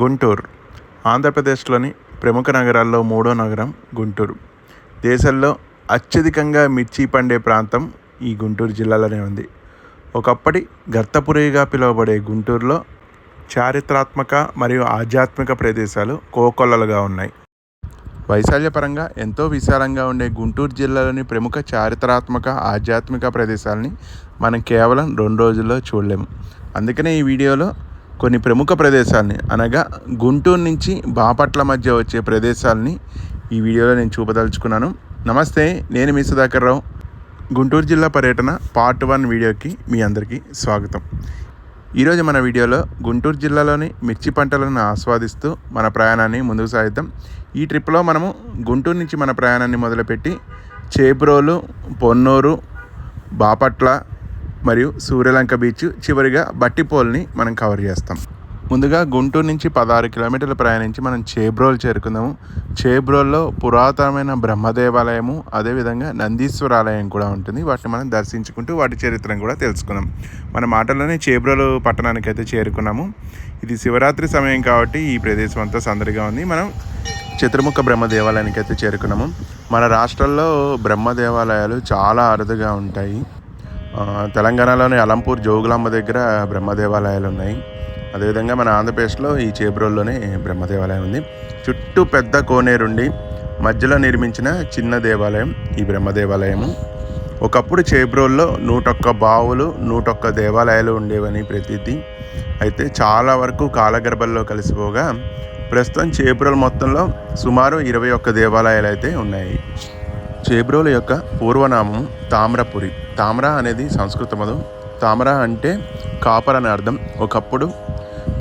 గుంటూరు. ఆంధ్రప్రదేశ్లోని ప్రముఖ నగరాల్లో మూడో నగరం గుంటూరు. దేశంలో అత్యధికంగా మిర్చి పండే ప్రాంతం ఈ గుంటూరు జిల్లాలోనే ఉంది. ఒకప్పటి గర్తపురిగా పిలువబడే గుంటూరులో చారిత్రాత్మక మరియు ఆధ్యాత్మిక ప్రదేశాలు కోకొల్లలుగా ఉన్నాయి. వైశాల్యపరంగా ఎంతో విశాలంగా ఉండే గుంటూరు జిల్లాలోని ప్రముఖ చారిత్రాత్మక ఆధ్యాత్మిక ప్రదేశాలని మనం కేవలం రెండు రోజుల్లో చూడలేము. అందుకనే ఈ వీడియోలో కొన్ని ప్రముఖ ప్రదేశాలని అనగా గుంటూరు నుంచి బాపట్ల మధ్య వచ్చే ప్రదేశాలని ఈ వీడియోలో నేను చూపదలుచుకున్నాను. నమస్తే నేను మీ సుధాకర్ రావు. గుంటూరు జిల్లా పర్యటన పార్ట్ వన్ వీడియోకి మీ అందరికీ స్వాగతం. ఈరోజు మన వీడియోలో గుంటూరు జిల్లాలోని మిర్చి పంటలను ఆస్వాదిస్తూ మన ప్రయాణాన్ని ముందుకు సాగిద్దాం. ఈ ట్రిప్లో మనము గుంటూరు నుంచి మన ప్రయాణాన్ని మొదలుపెట్టి చేబ్రోలు పొన్నూరు బాపట్ల మరియు సూర్యలంక బీచ్ చివరిగా బట్టిపోల్ని మనం కవర్ చేస్తాం. ముందుగా గుంటూరు నుంచి పదహారు కిలోమీటర్లు ప్రయాణించి మనం చేబ్రోల్ చేరుకుందాము. చేబ్రోల్లో పురాతనమైన బ్రహ్మదేవాలయము అదేవిధంగా నందీశ్వర ఆలయం కూడా ఉంటుంది. వాటిని మనం దర్శించుకుంటూ వాటి చరిత్రను కూడా తెలుసుకున్నాం మన మాటల్లోనే చేబ్రోలు పట్టణానికి అయితే చేరుకున్నాము. ఇది శివరాత్రి సమయం కాబట్టి ఈ ప్రదేశం అంతా సందడిగా ఉంది. మనం చతుర్ముఖ బ్రహ్మ దేవాలయానికి అయితే చేరుకున్నాము. మన రాష్ట్రంలో బ్రహ్మ దేవాలయాలు చాలా అరుదుగా ఉంటాయి. తెలంగాణలోని అలంపూర్ జోగులాంబ దగ్గర బ్రహ్మ దేవాలయాలు ఉన్నాయి. అదేవిధంగా మన ఆంధ్రప్రదేశ్లో ఈ చేబ్రోల్లోనే బ్రహ్మ దేవాలయం ఉంది. చుట్టూ పెద్ద కోనేరుండి మధ్యలో నిర్మించిన చిన్న దేవాలయం ఈ బ్రహ్మ దేవాలయము ఒకప్పుడు చేబ్రోల్లో నూటొక్క బావులు నూటొక్క దేవాలయాలు ఉండేవని ప్రతీతి. అయితే చాలా వరకు కాలగర్భల్లో కలిసిపోగా ప్రస్తుతం చేబ్రోల్ మొత్తంలో సుమారు ఇరవై ఒక్క దేవాలయాలు అయితే ఉన్నాయి. చేబ్రోలు యొక్క పూర్వనామం తామ్రపురి. తామ్ర అనేది సంస్కృత పదం తామ్ర అంటే కాపర్ అని అర్థం. ఒకప్పుడు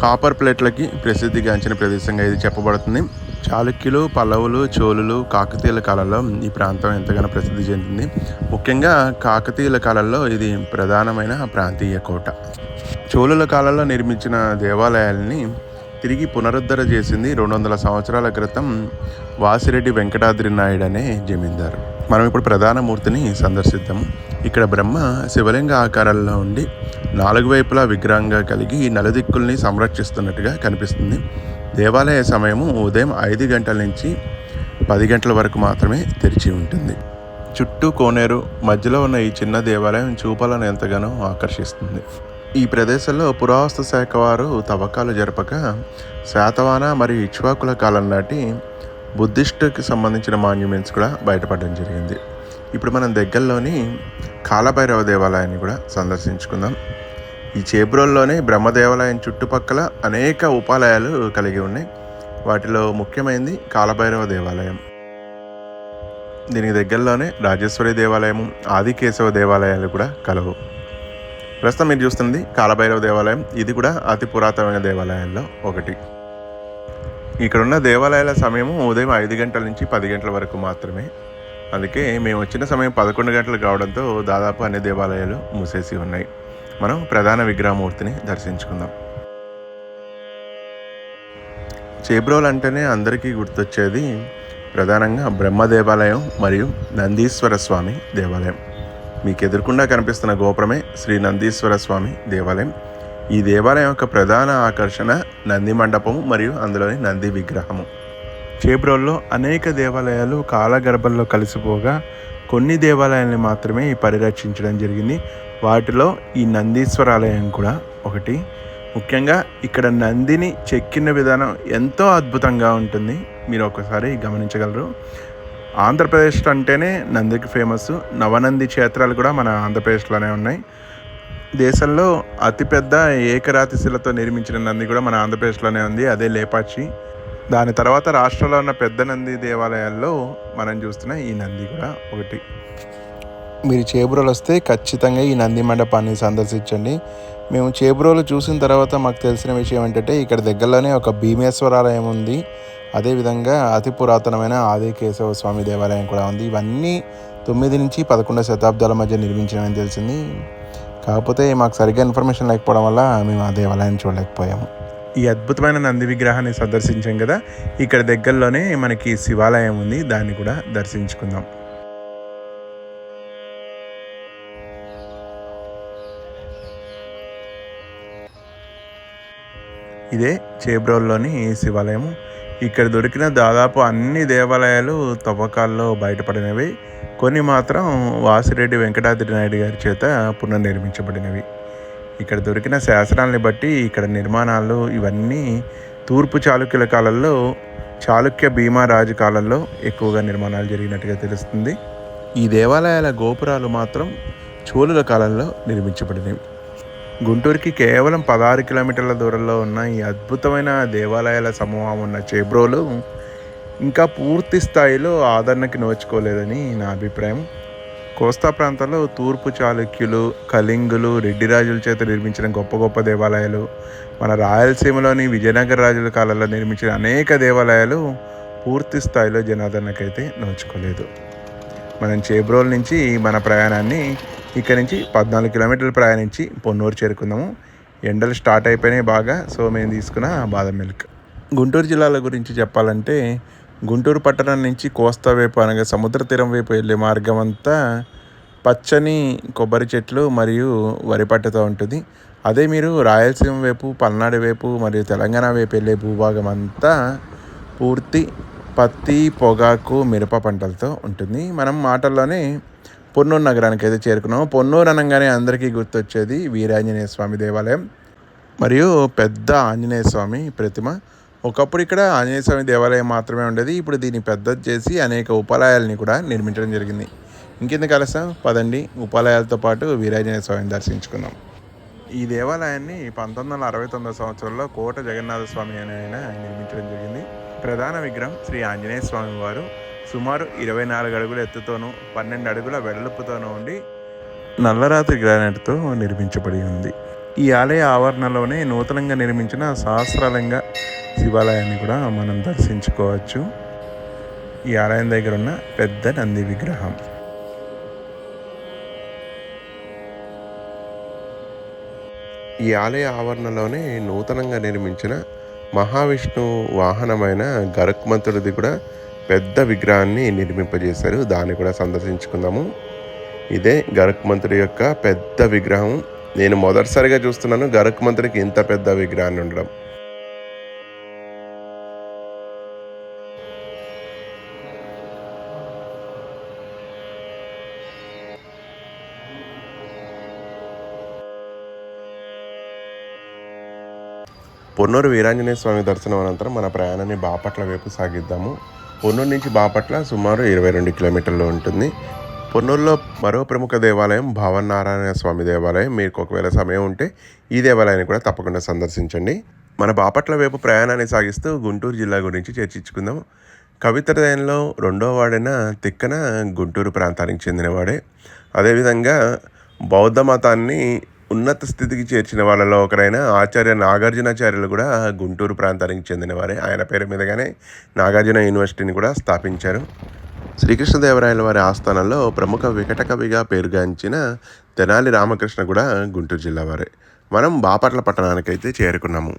కాపర్ ప్లేట్లకి ప్రసిద్ధిగాంచిన ప్రదేశంగా ఇది చెప్పబడుతుంది. చాళుక్యులు పల్లవులు చోళులు కాకతీయుల కాలంలో ఈ ప్రాంతం ఎంతగానో ప్రసిద్ధి చెందింది. ముఖ్యంగా కాకతీయుల కాలంలో ఇది ప్రధానమైన ప్రాంతీయ కోట. చోళుల కాలంలో నిర్మించిన దేవాలయాల్ని తిరిగి పునరుద్ధర చేసింది రెండు వందల సంవత్సరాల క్రితం వాసిరెడ్డి వెంకటాద్రి నాయుడు అనే జమీందారు. మనం ఇప్పుడు ప్రధాన మూర్తిని సందర్శిద్దాం. ఇక్కడ బ్రహ్మ శివలింగ ఆకారంలో ఉండి నాలుగు వైపులా విగ్రహంగా కలిగి నలుదిక్కుల్ని సంరక్షిస్తున్నట్టుగా కనిపిస్తుంది. దేవాలయ సమయము ఉదయం ఐదు గంటల నుంచి పది గంటల వరకు మాత్రమే తెరిచి ఉంటుంది. చుట్టూ కోనేరు మధ్యలో ఉన్న ఈ చిన్న దేవాలయం చూపాలను ఎంతగానో ఆకర్షిస్తుంది. ఈ ప్రదేశంలో పురావస్తు శాఖ వారు తవ్వకాలు జరపక శాతవాన మరియు ఇక్ష్వాకుల కాలం నాటి బుద్ధిస్టుకి సంబంధించిన మాన్యుమెంట్స్ కూడా బయటపడడం జరిగింది. ఇప్పుడు మనం దగ్గరలోని కాలభైరవ దేవాలయాన్ని కూడా సందర్శించుకుందాం. ఈ చేబ్రోల్లోనే బ్రహ్మదేవాలయం చుట్టుపక్కల అనేక ఉపాలయాలు కలిగి ఉన్నాయి. వాటిలో ముఖ్యమైనది కాలభైరవ దేవాలయం. దీనికి దగ్గరలోనే రాజేశ్వరి దేవాలయము ఆదికేశవ దేవాలయాలు కూడా కలవు. ప్రస్తుతం మీరు చూస్తుంది కాలభైరవ దేవాలయం. ఇది కూడా అతి పురాతనమైన దేవాలయాల్లో ఒకటి. ఇక్కడున్న దేవాలయాల సమయము ఉదయం ఐదు గంటల నుంచి పది గంటల వరకు మాత్రమే. అందుకే మేము వచ్చిన సమయం పదకొండు గంటలు కావడంతో దాదాపు అన్ని దేవాలయాలు మూసేసి ఉన్నాయి. మనం ప్రధాన విగ్రహమూర్తిని దర్శించుకుందాం. చేబ్రోల్ అంటేనే అందరికీ గుర్తొచ్చేది ప్రధానంగా బ్రహ్మ దేవాలయం మరియు నందీశ్వర స్వామి దేవాలయం. మీకు ఎదురుకుండా కనిపిస్తున్న గోపురమే శ్రీ నందీశ్వర స్వామి దేవాలయం. ఈ దేవాలయం యొక్క ప్రధాన ఆకర్షణ నంది మండపము మరియు అందులోని నంది విగ్రహము. చేబ్రోల్లో అనేక దేవాలయాలు కాలగర్భంలో కలిసిపోగా కొన్ని దేవాలయాల్ని మాత్రమే పరిరక్షించడం జరిగింది. వాటిలో ఈ నందీశ్వర ఆలయం కూడా ఒకటి. ముఖ్యంగా ఇక్కడ నందిని చెక్కిన విధానం ఎంతో అద్భుతంగా ఉంటుంది. మీరు ఒకసారి గమనించగలరు. ఆంధ్రప్రదేశ్ అంటేనే నందికి ఫేమస్ నవనంది క్షేత్రాలు కూడా మన ఆంధ్రప్రదేశ్లోనే ఉన్నాయి. దేశంలో అతిపెద్ద ఏకరాతి శిలతో నిర్మించిన నంది కూడా మన ఆంధ్రప్రదేశ్లోనే ఉంది అదే లేపాచి దాని తర్వాత రాష్ట్రంలో ఉన్న పెద్ద నంది దేవాలయాల్లో మనం చూస్తున్న ఈ నంది కూడా ఒకటి. మీరు చేబురోలు వస్తే ఖచ్చితంగా ఈ నంది మండపాన్ని సందర్శించండి. మేము చేబురోలు చూసిన తర్వాత మాకు తెలిసిన విషయం ఏంటంటే ఇక్కడ దగ్గరలోనే ఒక భీమేశ్వరాలయం ఉంది. అదేవిధంగా అతి పురాతనమైన ఆదికేశవ స్వామి దేవాలయం కూడా ఉంది. ఇవన్నీ తొమ్మిది నుంచి పదకొండవ శతాబ్దాల మధ్య నిర్మించినవని తెలిసింది. కాకపోతే మాకు సరిగ్గా ఇన్ఫర్మేషన్ లేకపోవడం వల్ల మేము ఆ దేవాలయాన్ని చూడలేకపోయాము. ఈ అద్భుతమైన నంది విగ్రహాన్ని సందర్శించాం కదా. ఇక్కడ దగ్గరలోనే మనకి శివాలయం ఉంది. దాన్ని కూడా దర్శించుకుందాం. ఇదే చేబ్రోల్లోని శివాలయం ఇక్కడ దొరికిన దాదాపు అన్ని దేవాలయాలు తవ్వకాల్లో బయటపడినవి. కొన్ని మాత్రం వాసిరెడ్డి వెంకటాద్రి నాయుడు గారి చేత పునర్నిర్మించబడినవి. ఇక్కడ దొరికిన శాసనాల్ని బట్టి ఇక్కడ నిర్మాణాలు ఇవన్నీ తూర్పు చాళుక్యుల కాలంలో చాళుక్య భీమా రాజు కాలంలో ఎక్కువగా నిర్మాణాలు జరిగినట్టుగా తెలుస్తుంది. ఈ దేవాలయాల గోపురాలు మాత్రం చోళుల కాలంలో నిర్మించబడినవి. గుంటూరుకి కేవలం పదహారు కిలోమీటర్ల దూరంలో ఉన్న ఈ అద్భుతమైన దేవాలయాల సమూహం ఉన్న చేబ్రోలు ఇంకా పూర్తి స్థాయిలో ఆదరణకి నోచుకోలేదని నా అభిప్రాయం. కోస్తా ప్రాంతాల్లో తూర్పు చాళుక్యులు కళింగులు రెడ్డి రాజుల చేత నిర్మించిన గొప్ప గొప్ప దేవాలయాలు మన రాయలసీమలోని విజయనగర రాజుల కాలంలో నిర్మించిన అనేక దేవాలయాలు పూర్తి స్థాయిలో జనాదరణకైతే నోచుకోలేదు. మనం చేబ్రోల్ నుంచి మన ప్రయాణాన్ని ఇక్కడ నుంచి పద్నాలుగు కిలోమీటర్లు ప్రయాణించి పొన్నూరు చేరుకుందాము. ఎండలు స్టార్ట్ అయిపోయినాయి బాగా సో మేము తీసుకున్న బాదం మిల్క్. గుంటూరు జిల్లాల గురించి చెప్పాలంటే గుంటూరు పట్టణం నుంచి కోస్తా వైపు అనగా సముద్ర తీరం వైపు వెళ్ళే మార్గం అంతా పచ్చని కొబ్బరి చెట్లు మరియు వరి పట్టుతో ఉంటుంది. అదే మీరు రాయలసీమ వైపు పల్నాడు వైపు మరియు తెలంగాణ వైపు వెళ్ళే భూభాగం అంతా పూర్తి పత్తి పొగాకు మిరప పంటలతో ఉంటుంది. మనం మాటల్లోనే పొన్నూరు నగరానికి అయితే చేరుకున్నాము. పొన్నూరు అనగానే అందరికీ గుర్తొచ్చేది వీరాంజనేయ స్వామి దేవాలయం మరియు పెద్ద ఆంజనేయ స్వామి ప్రతిమ. ఒకప్పుడు ఇక్కడ ఆంజనేయ స్వామి దేవాలయం మాత్రమే ఉండేది. ఇప్పుడు దీన్ని పెద్దది చేసి అనేక ఉపాలయాలని కూడా నిర్మించడం జరిగింది. ఇంకెందుకు ఆలస్యం? పదండి. ఉపాలయాలతో పాటు వీరాంజనేయ స్వామిని దర్శించుకుందాం. ఈ దేవాలయాన్ని పంతొమ్మిది వందల అరవై తొమ్మిది సంవత్సరంలో కోట జగన్నాథ స్వామి అనే ఆయన నిర్మించడం జరిగింది. ప్రధాన విగ్రహం శ్రీ ఆంజనేయ స్వామి వారు. సుమారు ఇరవై నాలుగు అడుగుల ఎత్తుతోనూ పన్నెండు అడుగుల వెడల్పుతోనూ ఉండి నల్లరాత్రి గ్రానైట్తో నిర్మించబడి ఉంది. ఈ ఆలయ ఆవరణలోనే నూతనంగా నిర్మించిన సహస్రలింగ శివాలయాన్ని కూడా మనం దర్శించుకోవచ్చు. ఈ ఆలయం దగ్గర ఉన్న పెద్ద నంది విగ్రహం. ఈ ఆలయ ఆవరణలోనే నూతనంగా నిర్మించిన మహావిష్ణు వాహనమైన గరుక్మంతుడిది కూడా పెద్ద విగ్రహాన్ని నిర్మింపజేశారు. దాన్ని కూడా సందర్శించుకుందాము. ఇదే గరుక్మంతుడి యొక్క పెద్ద విగ్రహం. నేను మొదటిసారిగా చూస్తున్నాను గరుక్మంతుడికి ఇంత పెద్ద విగ్రహాన్ని ఉండడం. పొన్నూరు వీరాంజనేయ స్వామి దర్శనం అనంతరం మన ప్రయాణాన్ని బాపట్ల వైపు సాగిద్దాము. పొన్నూరు నుంచి బాపట్ల సుమారు ఇరవై రెండు కిలోమీటర్లు ఉంటుంది. పొన్నూరులో మరో ప్రముఖ దేవాలయం భావనారాయణ స్వామి దేవాలయం. మీకు ఒకవేళ సమయం ఉంటే ఈ దేవాలయాన్ని కూడా తప్పకుండా సందర్శించండి. మన బాపట్ల వైపు ప్రయాణాన్ని సాగిస్తూ గుంటూరు జిల్లా గురించి చర్చించుకుందాం. కవిత్రదయంలో రెండో వాడైన తిక్కన గుంటూరు ప్రాంతానికి చెందినవాడే. అదేవిధంగా బౌద్ధ మతాన్ని ఉన్నత స్థితికి చేర్చిన వాళ్ళలో ఒకరైన ఆచార్య నాగార్జునాచార్యులు కూడా గుంటూరు ప్రాంతానికి చెందినవారే. ఆయన పేరు మీదగానే నాగార్జున యూనివర్సిటీని కూడా స్థాపించారు. శ్రీకృష్ణదేవరాయల వారి ఆస్థానంలో ప్రముఖ వికట కవిగా పేరుగాంచిన తెనాలి రామకృష్ణ కూడా గుంటూరు జిల్లా వారే. మనం బాపట్ల పట్టణానికైతే చేరుకున్నాము.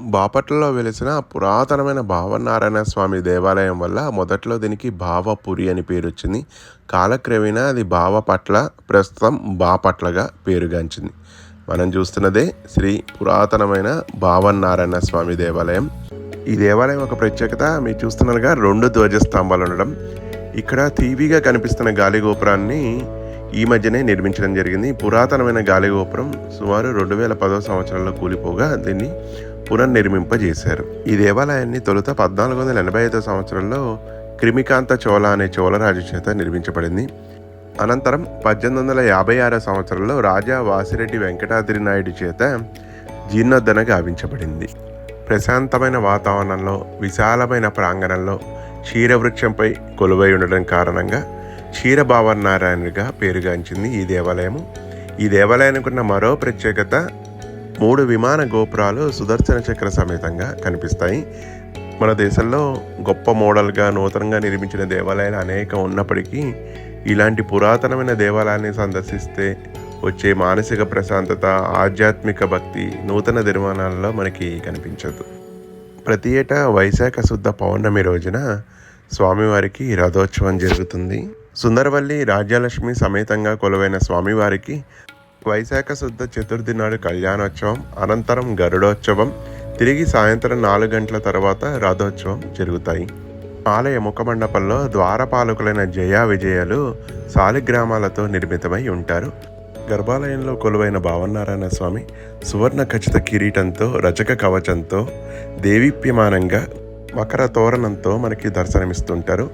బాపట్లలో వెలిసిన పురాతనమైన భావనారాయణ స్వామి దేవాలయం వల్ల మొదట్లో దీనికి భావపురి అని పేరు వచ్చింది. కాలక్రమేణా అది భావపట్ల ప్రస్తుతం బాపట్లగా పేరుగాంచింది. మనం చూస్తున్నదే శ్రీ పురాతనమైన భావనారాయణ స్వామి దేవాలయం. ఈ దేవాలయం ఒక ప్రత్యేకత మీరు చూస్తున్నారుగా రెండు ధ్వజస్తంభాలు ఉండడం. ఇక్కడ తీవిగా కనిపిస్తున్న గాలి గోపురాన్ని ఈ మధ్యనే నిర్మించడం జరిగింది. పురాతనమైన గాలి గోపురం సుమారు రెండు వేల పదో సంవత్సరంలో కూలిపోగా దీన్ని పునర్నిర్మింపజేశారు. ఈ దేవాలయాన్ని తొలుత పద్నాలుగు వందల ఎనభై ఐదో సంవత్సరంలో క్రిమికాంత చోళ అనే చోళరాజు చేత నిర్మించబడింది. అనంతరం పద్దెనిమిది వందల యాభై ఆరో సంవత్సరంలో రాజా వాసిరెడ్డి వెంకటాద్రి నాయుడు చేత జీర్ణోద్ధరణ గావించబడింది. ప్రశాంతమైన వాతావరణంలో విశాలమైన ప్రాంగణంలో క్షీరవృక్షంపై కొలువై ఉండడం కారణంగా క్షీరభావనారాయణుడిగా పేరుగాంచింది ఈ దేవాలయము. ఈ దేవాలయానికి ఉన్న మరో ప్రత్యేకత మూడు విమాన గోపురాలు సుదర్శన చక్ర సమేతంగా కనిపిస్తాయి. మన దేశంలో గొప్ప మోడల్గా నూతనంగా నిర్మించిన దేవాలయాలు అనేక ఉన్నప్పటికీ ఇలాంటి పురాతనమైన దేవాలయాన్ని సందర్శిస్తే వచ్చే మానసిక ప్రశాంతత ఆధ్యాత్మిక భక్తి నూతన నిర్మాణాలలో మనకి కనిపించదు. ప్రతి ఏటా వైశాఖ శుద్ధ పౌర్ణమి రోజున స్వామివారికి రథోత్సవం జరుగుతుంది. సుందరవల్లి రాజ్యలక్ష్మి సమేతంగా కొలువైన స్వామివారికి వైశాఖ శుద్ధ చతుర్థి నాడు కళ్యాణోత్సవం అనంతరం గరుడోత్సవం తిరిగి సాయంత్రం నాలుగు గంటల తర్వాత రథోత్సవం జరుగుతాయి. ఆలయ ముఖమండపంలో ద్వారపాలకులైన జయ విజయాలు సాలిగ్రామాలతో నిర్మితమై ఉంటారు. గర్భాలయంలో కొలువైన భావనారాయణ స్వామి సువర్ణ ఖచ్చిత కిరీటంతో రచక కవచంతో దేవీప్యమానంగా మకర తోరణంతో మనకి దర్శనమిస్తుంటారు.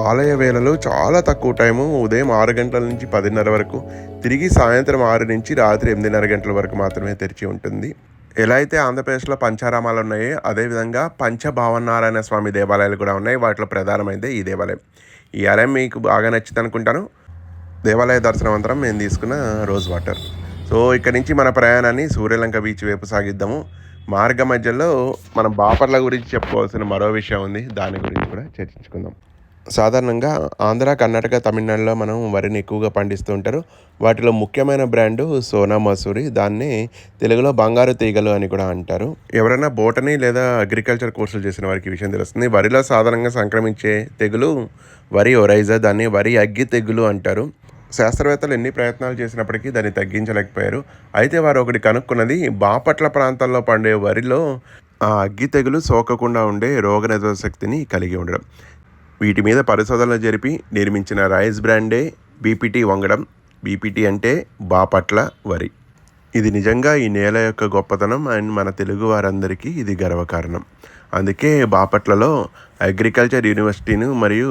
ఆలయ వేళలు చాలా తక్కువ టైము ఉదయం ఆరు గంటల నుంచి పదిన్నర వరకు తిరిగి సాయంత్రం ఆరు నుంచి రాత్రి ఎనిమిదిన్నర గంటల వరకు మాత్రమే తెరిచి ఉంటుంది. ఎలా అయితే ఆంధ్రప్రదేశ్లో పంచారామాలు ఉన్నాయో అదేవిధంగా పంచభావనారాయణ స్వామి దేవాలయాలు కూడా ఉన్నాయి. వాటిలో ప్రధానమైనదే ఈ దేవాలయం. ఈ ఆలయం మీకు బాగా నచ్చింది అనుకుంటాను. దేవాలయ దర్శనం అంతరం మేము తీసుకున్న రోజ్ వాటర్. సో ఇక్కడ నుంచి మన ప్రయాణాన్ని సూర్యలంక బీచ్ వైపు సాగిద్దాము. మార్గ మధ్యలో మనం బాపర్ల గురించి చెప్పుకోవాల్సిన మరో విషయం ఉంది. దాని గురించి కూడా చర్చించుకుందాం. సాధారణంగా ఆంధ్ర కర్ణాటక తమిళనాడులో మనం వరిని ఎక్కువగా పండిస్తూ ఉంటారు. వాటిలో ముఖ్యమైన బ్రాండు సోనా మసూరి దాన్ని తెలుగులో బంగారు తీగలు అని కూడా అంటారు. ఎవరైనా బోటనీ లేదా అగ్రికల్చర్ కోర్సులు చేసిన వారికి విషయం తెలుస్తుంది. వరిలో సాధారణంగా సంక్రమించే తెగులు వరి ఒరైజా దాన్ని వరి అగ్గి తెగులు అంటారు. శాస్త్రవేత్తలు ఎన్ని ప్రయత్నాలు చేసినప్పటికీ దాన్ని తగ్గించలేకపోయారు. అయితే వారు ఒకటి కనుక్కున్నది బాపట్ల ప్రాంతాల్లో పండే వరిలో ఆ అగ్గి తెగులు సోకకుండా ఉండే రోగనిరోధక శక్తిని కలిగి ఉండడం. వీటి మీద పరిశోధనలు జరిపి నిర్మించిన రైస్ బ్రాండే బీపీటీ వంగడం. బీపీటీ అంటే బాపట్ల వరి. ఇది నిజంగా ఈ నేల యొక్క గొప్పతనం అండ్ మన తెలుగు వారందరికీ ఇది గర్వకారణం. అందుకే బాపట్లలో అగ్రికల్చర్ యూనివర్సిటీను మరియు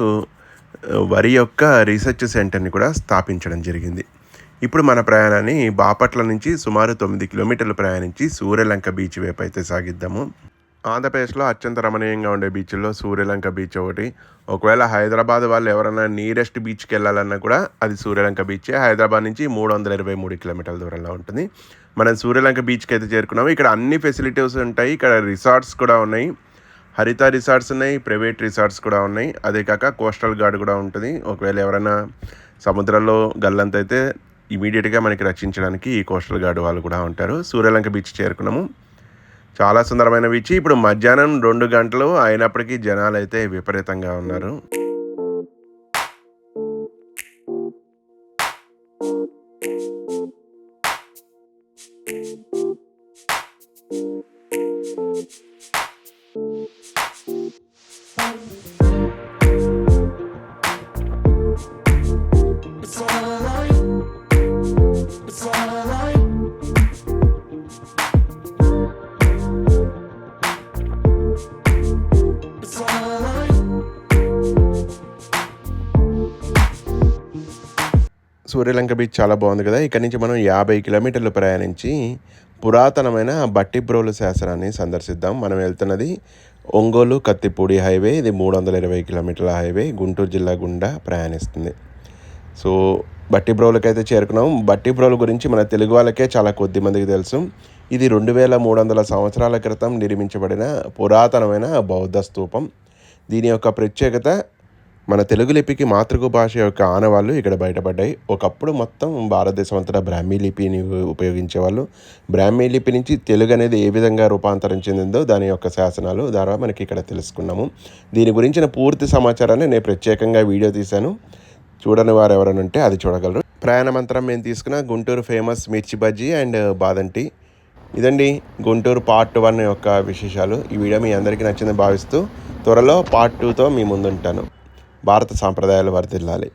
వరి యొక్క రీసెర్చ్ సెంటర్ని కూడా స్థాపించడం జరిగింది. ఇప్పుడు మన ప్రయాణాన్ని బాపట్ల నుంచి సుమారు తొమ్మిది కిలోమీటర్లు ప్రయాణించి సూర్యలంక బీచ్ వైపు అయితే సాగిద్దాము. ఆంధ్రప్రదేశ్లో అత్యంత రమణీయంగా ఉండే బీచ్ల్లో సూర్యలంక బీచ్ ఒకటి. ఒకవేళ హైదరాబాద్ వాళ్ళు ఎవరైనా నియరెస్ట్ బీచ్కి వెళ్ళాలన్నా కూడా అది సూర్యలంక బీచే హైదరాబాద్ నుంచి మూడు వందల ఇరవై మూడు కిలోమీటర్ల దూరంలో ఉంటుంది. మనం సూర్యలంక బీచ్కి అయితే చేరుకున్నాము. ఇక్కడ అన్ని ఫెసిలిటీస్ ఉంటాయి. ఇక్కడ రిసార్ట్స్ కూడా ఉన్నాయి. హరిత రిసార్ట్స్ ఉన్నాయి. ప్రైవేట్ రిసార్ట్స్ కూడా ఉన్నాయి. అదే కాక కోస్టల్ గార్డ్ కూడా ఉంటుంది. ఒకవేళ ఎవరైనా సముద్రంలో గల్లంతైతే అయితే ఇమీడియట్గా మనకి రక్షించడానికి ఈ కోస్టల్ గార్డ్ వాళ్ళు కూడా ఉంటారు. సూర్యలంక బీచ్ చేరుకున్నాము. చాలా సుందరమైన బీచ్ ఇప్పుడు మధ్యాహ్నం రెండు గంటలు అయినప్పటికీ జనాలు అయితే విపరీతంగా ఉన్నారు. సూర్యలంక బీచ్ చాలా బాగుంది కదా. ఇక్కడ నుంచి మనం యాభై కిలోమీటర్లు ప్రయాణించి పురాతనమైన బట్టిప్రోలు శాసనాన్ని సందర్శిద్దాం. మనం వెళ్తున్నది ఒంగోలు కత్తిపూడి హైవే. ఇది మూడు వందల ఇరవై కిలోమీటర్ల హైవే. గుంటూరు జిల్లా గుండా ప్రయాణిస్తుంది. సో బట్టిబ్రోలుకి అయితే చేరుకున్నాం. బట్టిబ్రోలు గురించి మన తెలుగు వాళ్ళకే చాలా కొద్ది మందికి తెలుసు. ఇది రెండు వేల మూడు వందల సంవత్సరాల క్రితం నిర్మించబడిన పురాతనమైన బౌద్ధ స్తూపం దీని యొక్క ప్రత్యేకత మన తెలుగు లిపికి మాతృక భాష యొక్క ఆనవాళ్ళు ఇక్కడ బయటపడ్డాయి. ఒకప్పుడు మొత్తం భారతదేశం అంతటా బ్రాహ్మీ లిపిని ఉపయోగించేవాళ్ళు. బ్రాహ్మీ లిపి నుంచి తెలుగు అనేది ఏ విధంగా రూపాంతరం చెందిందో దాని యొక్క శాసనాలు ద్వారా మనకి ఇక్కడ తెలుసుకున్నాము. దీని గురించిన పూర్తి సమాచారాన్ని నేను ప్రత్యేకంగా వీడియో తీశాను. చూడని వారు ఎవరైనా ఉంటే అది చూడగలరు. ప్రయాణమంతరం మేము తీసుకున్న గుంటూరు ఫేమస్ మిర్చి బజ్జీ అండ్ బాదంటి ఇదండి గుంటూరు పార్ట్ వన్ యొక్క విశేషాలు. ఈ వీడియో మీ అందరికీ నచ్చిందని భావిస్తూ త్వరలో పార్ట్ టూతో మీ ముందుంటాను. భారత సాంప్రదాయాలు వర్ధిల్లాలి.